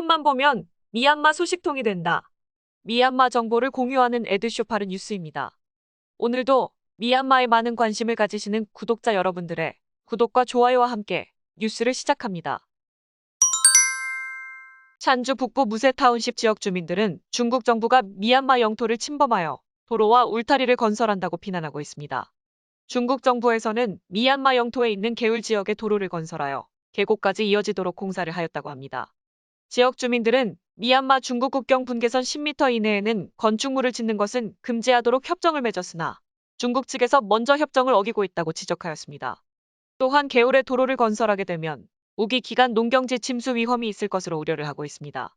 조금만 보면 미얀마 소식통이 된다. 미얀마 정보를 공유하는 에드쇼파르 뉴스입니다. 오늘도 미얀마에 많은 관심을 가지시는 구독자 여러분들의 구독과 좋아요와 함께 뉴스를 시작합니다. 찬주 북부 무세 타운십 지역 주민들은 중국 정부가 미얀마 영토를 침범하여 도로와 울타리를 건설한다고 비난하고 있습니다. 중국 정부에서는 미얀마 영토에 있는 개울 지역에 도로를 건설하여 계곡까지 이어지도록 공사를 하였다고 합니다. 지역 주민들은 미얀마 중국 국경 분계선 10m 이내에는 건축물을 짓는 것은 금지하도록 협정을 맺었으나 중국 측에서 먼저 협정을 어기고 있다고 지적하였습니다. 또한 개울에 도로를 건설하게 되면 우기 기간 농경지 침수 위험이 있을 것으로 우려를 하고 있습니다.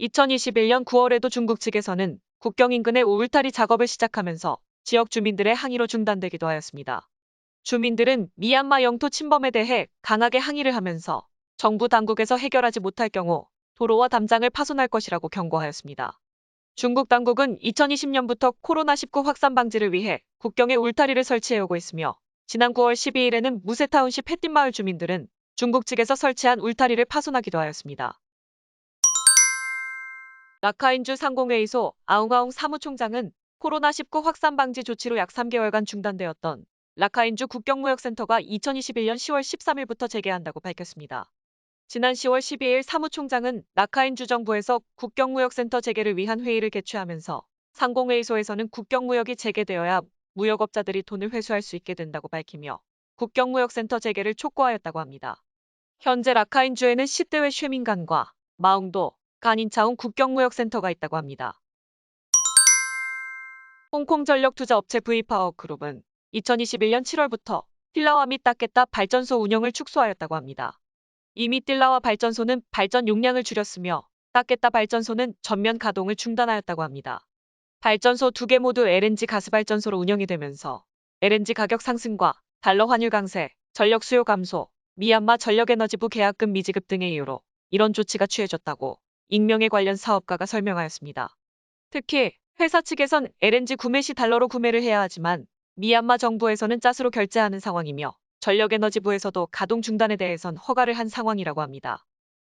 2021년 9월에도 중국 측에서는 국경 인근의 울타리 작업을 시작하면서 지역 주민들의 항의로 중단되기도 하였습니다. 주민들은 미얀마 영토 침범에 대해 강하게 항의를 하면서 정부 당국에서 해결하지 못할 경우 도로와 담장을 파손할 것이라고 경고하였습니다. 중국 당국은 2020년부터 코로나19 확산 방지를 위해 국경에 울타리를 설치해오고 있으며 지난 9월 12일에는 무세타운시 패띠마을 주민들은 중국 측에서 설치한 울타리를 파손하기도 하였습니다. 라카인주 상공회의소 아웅아웅 사무총장은 코로나19 확산 방지 조치로 약 3개월간 중단되었던 라카인주 국경무역센터가 2021년 10월 13일부터 재개한다고 밝혔습니다. 지난 10월 12일 사무총장은 라카인 주 정부에서 국경무역센터 재개를 위한 회의를 개최하면서 상공회의소에서는 국경무역이 재개되어야 무역업자들이 돈을 회수할 수 있게 된다고 밝히며 국경무역센터 재개를 촉구하였다고 합니다. 현재 라카인주에는 10대회 쉐민간과 마웅도, 간인차운 국경무역센터가 있다고 합니다. 홍콩전력투자업체 V파워 그룹은 2021년 7월부터 틸라와 및 따겠다 발전소 운영을 축소하였다고 합니다. 이미 틸라와 발전소는 발전 용량을 줄였으며 따겠다 발전소는 전면 가동을 중단하였다고 합니다. 발전소 두 개 모두 LNG 가스발전소로 운영이 되면서 LNG 가격 상승과 달러 환율 강세, 전력 수요 감소, 미얀마 전력에너지부 계약금 미지급 등의 이유로 이런 조치가 취해졌다고 익명의 관련 사업가가 설명하였습니다. 특히 회사 측에선 LNG 구매 시 달러로 구매를 해야 하지만 미얀마 정부에서는 짜스로 결제하는 상황이며 전력에너지부에서도 가동 중단에 대해선 허가를 한 상황이라고 합니다.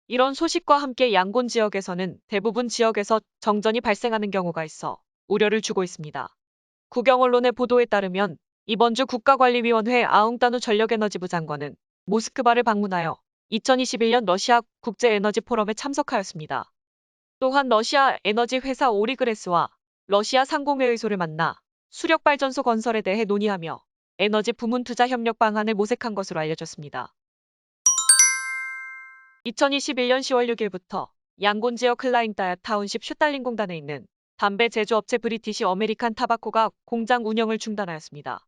이런 소식과 함께 양곤 지역에서는 대부분 지역에서 정전이 발생하는 경우가 있어 우려를 주고 있습니다. 국영 언론의 보도에 따르면 이번 주 국가관리위원회 아웅따누 전력에너지부 장관은 모스크바를 방문하여 2021년 러시아 국제에너지 포럼에 참석하였습니다. 또한 러시아 에너지 회사 오리그레스와 러시아 상공회의소를 만나 수력 발전소 건설에 대해 논의하며 에너지 부문 투자 협력 방안을 모색한 것으로 알려졌습니다. 2021년 10월 6일부터 양곤 지역 클라인따야 타운십 슈달린 공단에 있는 담배 제조업체 브리티시 어메리칸 타바코가 공장 운영을 중단하였습니다.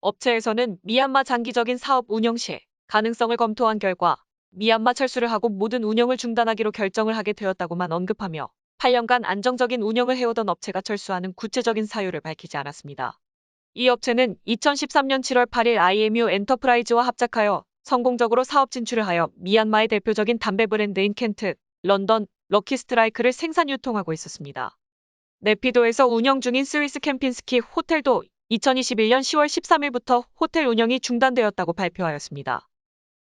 업체에서는 미얀마 장기적인 사업 운영 시 가능성을 검토한 결과 미얀마 철수를 하고 모든 운영을 중단하기로 결정을 하게 되었다고만 언급하며 8년간 안정적인 운영을 해오던 업체가 철수하는 구체적인 사유를 밝히지 않았습니다. 이 업체는 2013년 7월 8일 IMU 엔터프라이즈와 합작하여 성공적으로 사업 진출을 하여 미얀마의 대표적인 담배 브랜드인 켄트, 런던, 럭키스트라이크를 생산 유통하고 있었습니다. 네피도에서 운영 중인 스위스 캠핀스키 호텔도 2021년 10월 13일부터 호텔 운영이 중단되었다고 발표하였습니다.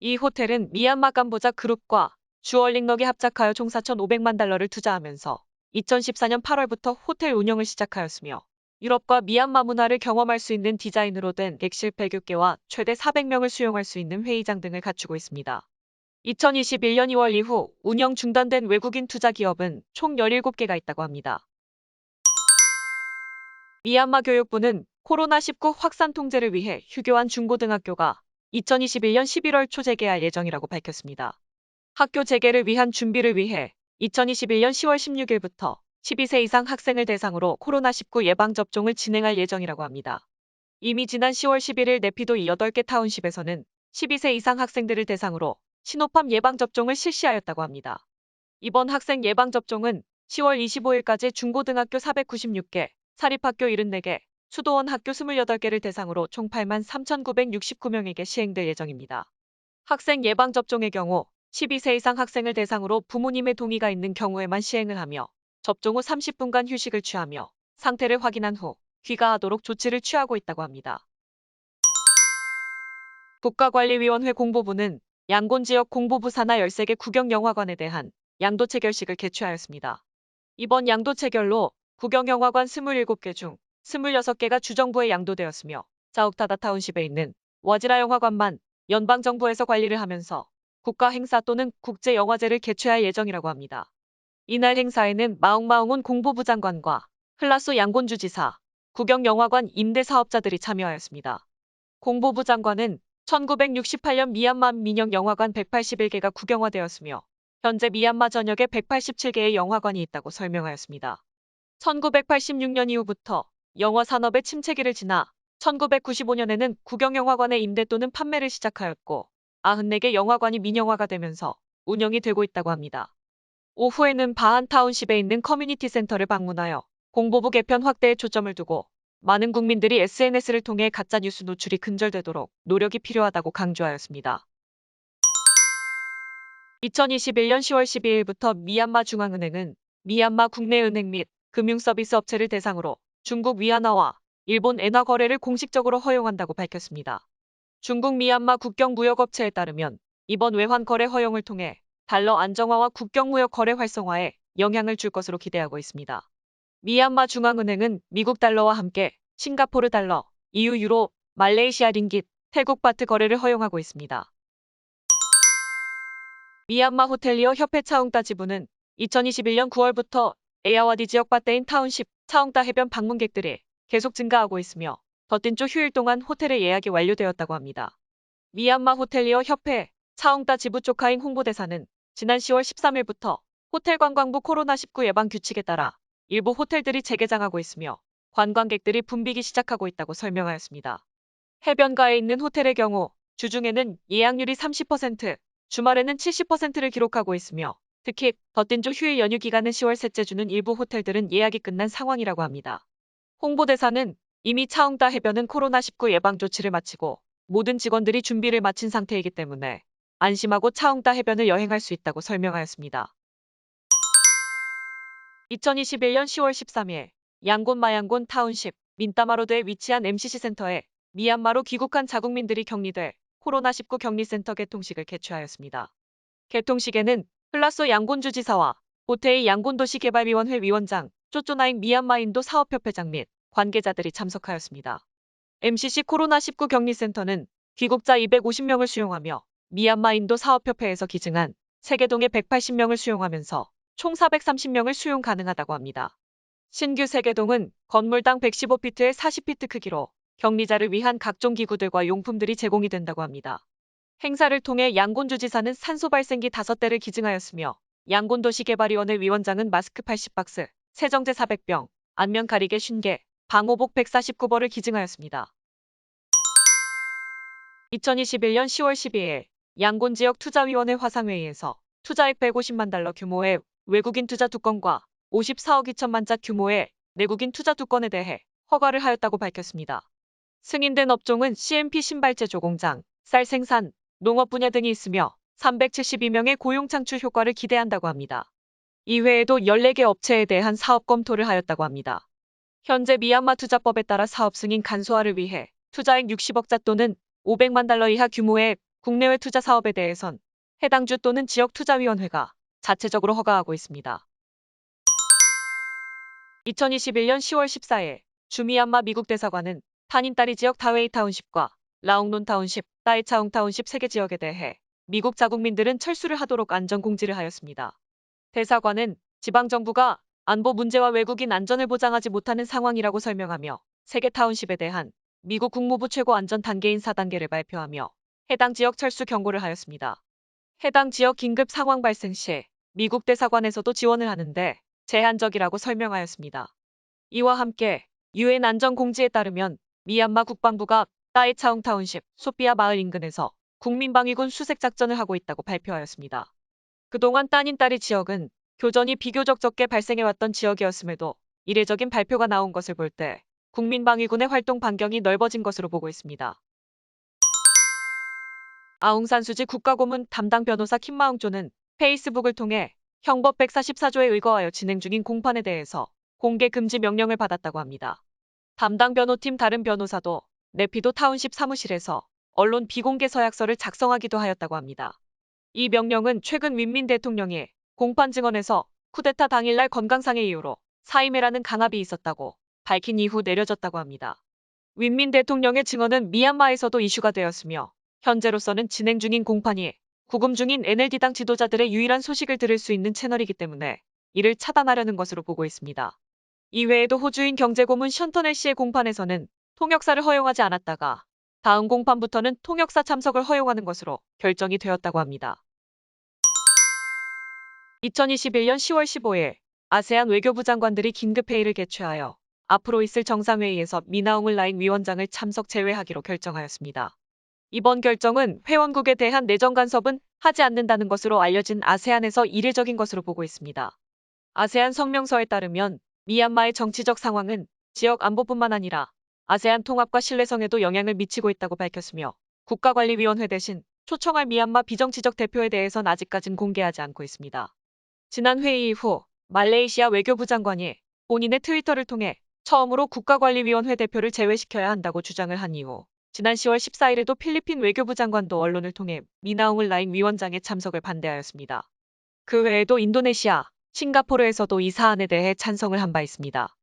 이 호텔은 미얀마 캄보자 그룹과 주얼링럭이 합작하여 총 4,500만 달러를 투자하면서 2014년 8월부터 호텔 운영을 시작하였으며 유럽과 미얀마 문화를 경험할 수 있는 디자인으로 된 객실 100여개와 최대 400명을 수용할 수 있는 회의장 등을 갖추고 있습니다. 2021년 2월 이후 운영 중단된 외국인 투자 기업은 총 17개가 있다고 합니다. 미얀마 교육부는 코로나19 확산 통제를 위해 휴교한 중고등학교가 2021년 11월 초 재개할 예정이라고 밝혔습니다. 학교 재개를 위한 준비를 위해 2021년 10월 16일부터 12세 이상 학생을 대상으로 코로나19 예방접종을 진행할 예정이라고 합니다. 이미 지난 10월 11일 네피도 8개 타운십에서는 12세 이상 학생들을 대상으로 신호팜 예방접종을 실시하였다고 합니다. 이번 학생 예방접종은 10월 25일까지 중고등학교 496개, 사립학교 74개, 수도원 학교 28개를 대상으로 총 8만 3,969명에게 시행될 예정입니다. 학생 예방접종의 경우 12세 이상 학생을 대상으로 부모님의 동의가 있는 경우에만 시행을 하며 접종 후 30분간 휴식을 취하며 상태를 확인한 후 귀가하도록 조치를 취하고 있다고 합니다. 국가관리위원회 공보부는 양곤 지역 공보부 산하 13개 국영영화관에 대한 양도 체결식을 개최하였습니다. 이번 양도 체결로 국영영화관 27개 중 26개가 주정부에 양도되었으며 자욱타다 타운십에 있는 와지라 영화관만 연방정부에서 관리를 하면서 국가 행사 또는 국제 영화제를 개최할 예정이라고 합니다. 이날 행사에는 마웅마웅훈 공보부 장관과 흘라소 양곤주 지사, 국영영화관 임대 사업자들이 참여하였습니다. 공보부 장관은 1968년 미얀마 민영 영화관 181개가 국영화되었으며 현재 미얀마 전역에 187개의 영화관이 있다고 설명하였습니다. 1986년 이후부터 영화 산업의 침체기를 지나 1995년에는 국영영화관의 임대 또는 판매를 시작하였고 94개 영화관이 민영화가 되면서 운영이 되고 있다고 합니다. 오후에는 바한타운십에 있는 커뮤니티 센터를 방문하여 공보부 개편 확대에 초점을 두고 많은 국민들이 SNS를 통해 가짜 뉴스 노출이 근절되도록 노력이 필요하다고 강조하였습니다. 2021년 10월 12일부터 미얀마 중앙은행은 미얀마 국내 은행 및 금융 서비스 업체를 대상으로 중국 위안화와 일본 엔화 거래를 공식적으로 허용한다고 밝혔습니다. 중국 미얀마 국경 무역 업체에 따르면 이번 외환 거래 허용을 통해 달러 안정화와 국경무역 거래 활성화에 영향을 줄 것으로 기대하고 있습니다. 미얀마 중앙은행은 미국 달러와 함께 싱가포르 달러, EU 유로, 말레이시아 링깃, 태국 바트 거래를 허용하고 있습니다. 미얀마 호텔리어 협회 차웅따 지부는 2021년 9월부터 에야와디 지역 바테인 타운십 차웅따 해변 방문객들이 계속 증가하고 있으며 더딘 쪽 휴일 동안 호텔의 예약이 완료되었다고 합니다. 미얀마 호텔리어 협회 차웅따 지부 쪽하인 홍보대사는 지난 10월 13일부터 호텔 관광부 코로나19 예방 규칙에 따라 일부 호텔들이 재개장하고 있으며 관광객들이 붐비기 시작하고 있다고 설명하였습니다. 해변가에 있는 호텔의 경우 주중에는 예약률이 30%, 주말에는 70%를 기록하고 있으며 특히 쪽 휴일 연휴 기간은 10월 셋째 주는 일부 호텔들은 예약이 끝난 상황이라고 합니다. 홍보대사는 이미 차웅따 해변은 코로나19 예방 조치를 마치고 모든 직원들이 준비를 마친 상태이기 때문에 안심하고 차웅따 해변을 여행할 수 있다고 설명하였습니다. 2021년 10월 13일 양곤 마양곤 타운십 민따마로드에 위치한 MCC 센터에 미얀마로 귀국한 자국민들이 격리돼 코로나19 격리센터 개통식을 개최하였습니다. 개통식에는 흘라소 양곤주지사와 보테이 양곤도시개발위원회 위원장, 쪼쪼나잉 미얀마인도 사업협회장 및 관계자들이 참석하였습니다. MCC 코로나19 격리센터는 귀국자 250명을 수용하며 미얀마 인도 사업협회에서 기증한 세계동에 180명을 수용하면서 총 430명을 수용 가능하다고 합니다. 신규 세계동은 건물당 115피트에 40피트 크기로 격리자를 위한 각종 기구들과 용품들이 제공이 된다고 합니다. 행사를 통해 양곤 주지사는 산소 발생기 5대를 기증하였으며 양곤도시개발위원회 위원장은 마스크 80박스, 세정제 400병, 안면 가리개 50개, 방호복 149벌을 기증하였습니다. 2021년 10월 12일 양곤 지역 투자위원회 화상회의에서 투자액 150만 달러 규모의 외국인 투자 두 건과 54억 2천만 자 규모의 내국인 투자 두 건에 대해 허가를 하였다고 밝혔습니다. 승인된 업종은 CMP 신발 제 조 공장, 쌀 생산, 농업 분야 등이 있으며 372명의 고용 창출 효과를 기대한다고 합니다. 이외에도 14개 업체에 대한 사업 검토를 하였다고 합니다. 현재 미얀마 투자법에 따라 사업 승인 간소화를 위해 투자액 60억자 또는 500만 달러 이하 규모의 국내외 투자 사업에 대해선 해당 주 또는 지역 투자위원회가 자체적으로 허가하고 있습니다. 2021년 10월 14일 주미얀마 미국 대사관은 타닌따리 지역 다웨이 타운십과 라옹론 타운십, 따이차웅 타운십 3개 지역에 대해 미국 자국민들은 철수를 하도록 안전 공지를 하였습니다. 대사관은 지방정부가 안보 문제와 외국인 안전을 보장하지 못하는 상황이라고 설명하며 세계 타운십에 대한 미국 국무부 최고 안전 단계인 4단계를 발표하며 해당 지역 철수 경고를 하였습니다. 해당 지역 긴급 상황 발생 시 미국 대사관에서도 지원을 하는데 제한적이라고 설명하였습니다. 이와 함께 유엔 안전공지에 따르면 미얀마 국방부가 따이차웅 타운십 소피아 마을 인근에서 국민방위군 수색 작전을 하고 있다고 발표하였습니다. 그동안 따닌따리 지역은 교전이 비교적 적게 발생해왔던 지역이었음에도 이례적인 발표가 나온 것을 볼 때 국민방위군의 활동 반경이 넓어진 것으로 보고 있습니다. 아웅산 수지 국가고문 담당 변호사 킴마웅조는 페이스북을 통해 형법 144조에 의거하여 진행 중인 공판에 대해서 공개 금지 명령을 받았다고 합니다. 담당 변호팀 다른 변호사도 네피도 타운십 사무실에서 언론 비공개 서약서를 작성하기도 하였다고 합니다. 이 명령은 최근 윈민 대통령이 공판 증언에서 쿠데타 당일날 건강상의 이유로 사임해라는 강압이 있었다고 밝힌 이후 내려졌다고 합니다. 윈민 대통령의 증언은 미얀마에서도 이슈가 되었으며 현재로서는 진행 중인 공판이 구금 중인 NLD당 지도자들의 유일한 소식을 들을 수 있는 채널이기 때문에 이를 차단하려는 것으로 보고 있습니다. 이외에도 호주인 경제고문 션터넬 씨의 공판에서는 통역사를 허용하지 않았다가 다음 공판부터는 통역사 참석을 허용하는 것으로 결정이 되었다고 합니다. 2021년 10월 15일 아세안 외교부 장관들이 긴급회의를 개최하여 앞으로 있을 정상회의에서 미나웅을 라인 위원장을 참석 제외하기로 결정하였습니다. 이번 결정은 회원국에 대한 내정 간섭은 하지 않는다는 것으로 알려진 아세안에서 이례적인 것으로 보고 있습니다. 아세안 성명서에 따르면 미얀마의 정치적 상황은 지역 안보뿐만 아니라 아세안 통합과 신뢰성에도 영향을 미치고 있다고 밝혔으며 국가관리위원회 대신 초청할 미얀마 비정치적 대표에 대해선 아직까진 공개하지 않고 있습니다. 지난 회의 이후 말레이시아 외교부 장관이 본인의 트위터를 통해 처음으로 국가관리위원회 대표를 제외시켜야 한다고 주장을 한 이후 지난 10월 14일에도 필리핀 외교부 장관도 언론을 통해 미나웅을 라인 위원장의 참석을 반대하였습니다. 그 외에도 인도네시아, 싱가포르에서도 이 사안에 대해 찬성을 한 바 있습니다.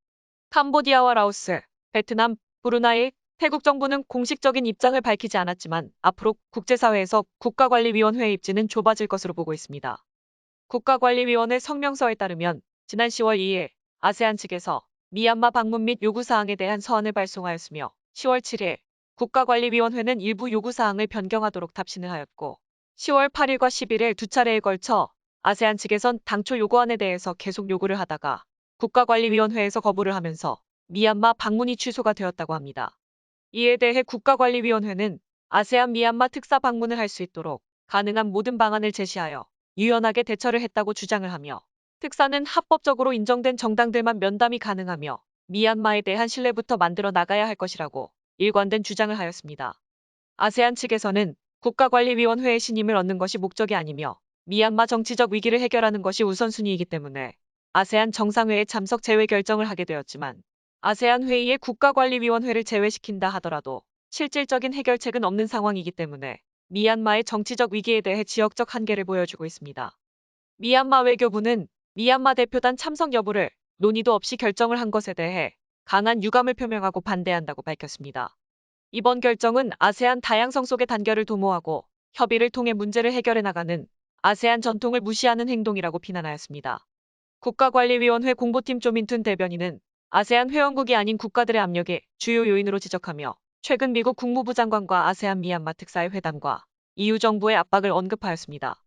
캄보디아와 라오스, 베트남, 브루나이, 태국 정부는 공식적인 입장을 밝히지 않았지만 앞으로 국제사회에서 국가관리위원회 입지는 좁아질 것으로 보고 있습니다. 국가관리위원회 성명서에 따르면 지난 10월 2일 아세안 측에서 미얀마 방문 및 요구사항에 대한 서한을 발송하였으며 10월 7일 국가관리위원회는 일부 요구사항을 변경하도록 답신을 하였고 10월 8일과 11일 두 차례에 걸쳐 아세안 측에선 당초 요구안에 대해서 계속 요구를 하다가 국가관리위원회에서 거부를 하면서 미얀마 방문이 취소가 되었다고 합니다. 이에 대해 국가관리위원회는 아세안 미얀마 특사 방문을 할 수 있도록 가능한 모든 방안을 제시하여 유연하게 대처를 했다고 주장을 하며 특사는 합법적으로 인정된 정당들만 면담이 가능하며 미얀마에 대한 신뢰부터 만들어 나가야 할 것이라고 일관된 주장을 하였습니다. 아세안 측에서는 국가관리위원회의 신임을 얻는 것이 목적이 아니며 미얀마 정치적 위기를 해결하는 것이 우선순위이기 때문에 아세안 정상회의 참석 제외 결정을 하게 되었지만 아세안 회의에 국가관리위원회를 제외시킨다 하더라도 실질적인 해결책은 없는 상황이기 때문에 미얀마의 정치적 위기에 대해 지역적 한계를 보여주고 있습니다. 미얀마 외교부는 미얀마 대표단 참석 여부를 논의도 없이 결정을 한 것에 대해 강한 유감을 표명하고 반대한다고 밝혔습니다. 이번 결정은 아세안 다양성 속의 단결을 도모하고 협의를 통해 문제를 해결해 나가는 아세안 전통을 무시하는 행동이라고 비난하였습니다. 국가관리위원회 공보팀 조민툰 대변인은 아세안 회원국이 아닌 국가들의 압력이 주요 요인으로 지적하며 최근 미국 국무부 장관과 아세안 미얀마 특사의 회담과 EU 정부의 압박을 언급하였습니다.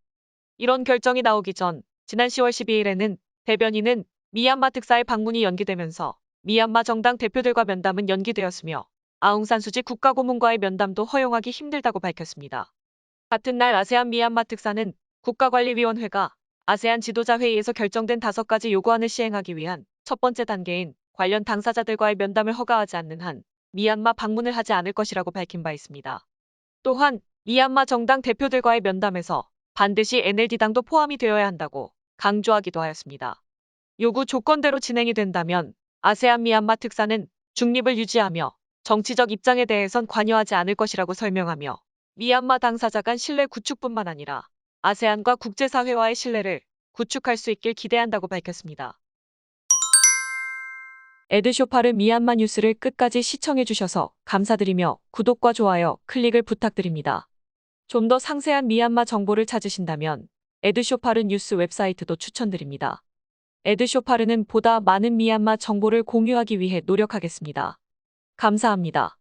이런 결정이 나오기 전 지난 10월 12일에는 대변인은 미얀마 특사의 방문이 연기되면서 미얀마 정당 대표들과 면담은 연기되었으며 아웅산 수지 국가고문과의 면담도 허용하기 힘들다고 밝혔습니다. 같은 날 아세안 미얀마 특사는 국가관리위원회가 아세안 지도자 회의에서 결정된 다섯 가지 요구안을 시행하기 위한 첫 번째 단계인 관련 당사자들과의 면담을 허가하지 않는 한 미얀마 방문을 하지 않을 것이라고 밝힌 바 있습니다. 또한 미얀마 정당 대표들과의 면담에서 반드시 NLD당도 포함이 되어야 한다고 강조하기도 하였습니다. 요구 조건대로 진행이 된다면 아세안 미얀마 특사는 중립을 유지하며 정치적 입장에 대해선 관여하지 않을 것이라고 설명하며 미얀마 당사자 간 신뢰 구축뿐만 아니라 아세안과 국제사회와의 신뢰를 구축할 수 있길 기대한다고 밝혔습니다. 에드쇼파르 미얀마 뉴스를 끝까지 시청해주셔서 감사드리며 구독과 좋아요, 클릭을 부탁드립니다. 좀 더 상세한 미얀마 정보를 찾으신다면 에드쇼파르 뉴스 웹사이트도 추천드립니다. 에드쇼파르는 보다 많은 미얀마 정보를 공유하기 위해 노력하겠습니다. 감사합니다.